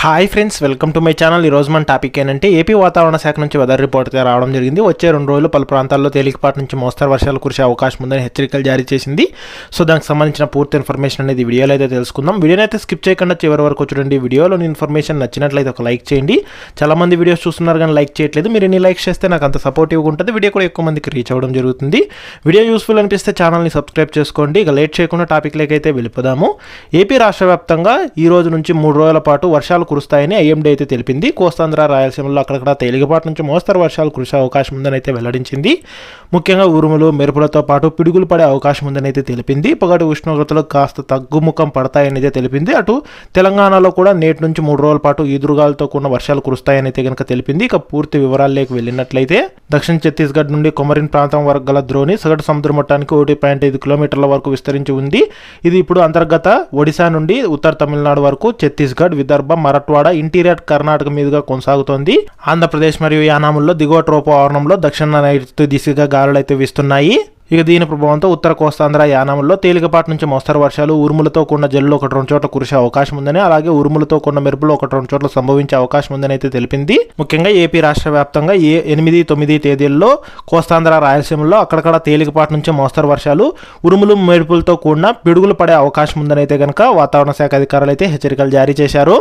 Hi friends welcome to my channel ఈ రోజు మన టాపిక్ ఏంటంటే ఏపీ వాతావరణ శాఖ నుంచి వెదర్ రిపోర్ట్ రావడం జరిగింది. వచ్చే రెండు రోజులు పలు ప్రాంతాల్లో తేలికపాటి నుంచి మోస్తరు వర్షాలు కురిసే అవకాశం ఉందని హెచ్చరికలు జారీ చేసింది. సో దానికి సంబంధించిన పూర్తి ఇన్ఫర్మేషన్ అనేది వీడియోలో అయితే తెలుసుకుందాం. వీడియోని అయితే స్కిప్ చేయకుండా చివరి వరకు చూడండి. వీడియోలోని ఇన్ఫర్మేషన్ నచ్చినట్లయితే ఒక లైక్ చేయండి. చాలా మంది వీడియోస్ చూస్తున్నారు కానీ లైక్ చేయట్లేదు. మీరు ఎన్ని లైక్ చేస్తే నాకు అంత సపోర్టివ్గా ఉంటుంది. వీడియో కూడా ఎక్కువ మందికి రీచ్ అవ్వడం జరుగుతుంది. వీడియో యూస్ఫుల్ అనిపిస్తే ఛానల్ని సబ్స్క్రైబ్ చేసుకోండి. ఇక లేట్ చేయకుండా టాపిక్లోకి అయితే వెళ్ళిపోదాము. ఏపీ రాష్ట్ర వ్యాప్తంగా ఈ రోజు నుంచి మూడు రోజుల పాటు వర్షాలు కురుస్తాయని ఐఎండీ అయితే తెలిపింది. కోస్తాంధ్ర రాయలసీమలో అక్కడక్కడ తేలికపాటి నుంచి మోస్తరు వర్షాలు కురిసే అవకాశం ఉందని అయితే వెల్లడించింది. ముఖ్యంగా ఉరుములు మెరుపులతో పాటు పిడుగులు పడే అవకాశం ఉందని అయితే తెలిపింది. పొగటి ఉష్ణోగ్రతలు కాస్త తగ్గుముఖం పడతాయని అయితే తెలిపింది. అటు తెలంగాణలో కూడా నేటి నుంచి మూడు రోజుల పాటు ఈదురుగాలతో కూడిన వర్షాలు కురుస్తాయని అయితే కనుక తెలిపింది. ఇక పూర్తి వివరాల్లోకి వెళ్ళినట్లయితే దక్షిణ ఛత్తీస్గఢ్ నుండి కొమరిన్ ప్రాంతం వరకు గల ద్రోణి సగటు సముద్ర మట్టానికి ఒకటి పాయింట్ ఐదు కిలోమీటర్ల వరకు విస్తరించి ఉంది. ఇది ఇప్పుడు అంతర్గత ఒడిశా నుండి ఉత్తర తమిళనాడు వరకు ఛత్తీస్గఢ్ విదర్భ మరట్వాడ ఇంటీరియర్ కర్ణాటక మీదుగా కొనసాగుతోంది. ఆంధ్రప్రదేశ్ మరియు యానాముల్లో దిగువ ట్రోపవరణంలో దక్షిణ నైరుతి దిశగా గాలులు అయితే వీస్తున్నాయి. ఇక దీని ప్రభావంతో ఉత్తర కోస్తాంధ్ర యానాముల్లో తేలికపాటి నుంచి మోస్తరు వర్షాలు ఉరుములతో కూడిన జల్లు ఒకటి రెండు చోట్ల కురిసే అవకాశం ఉందని అలాగే ఉరుములతో కూడిన మెరుపులు ఒకటి రెండు చోట్ల సంభవించే అవకాశం ఉందని అయితే తెలిపింది. ముఖ్యంగా ఏపీ రాష్ట్ర వ్యాప్తంగా ఏ ఎనిమిది తొమ్మిది తేదీల్లో కోస్తాంధ్ర రాయలసీమలో అక్కడక్కడ తేలికపాటి నుంచి మోస్తరు వర్షాలు ఉరుములు మెరుపులతో కూడిన పిడుగులు పడే అవకాశం ఉందని అయితే కనుక వాతావరణ శాఖ అధికారులు అయితే హెచ్చరికలు జారీ చేశారు.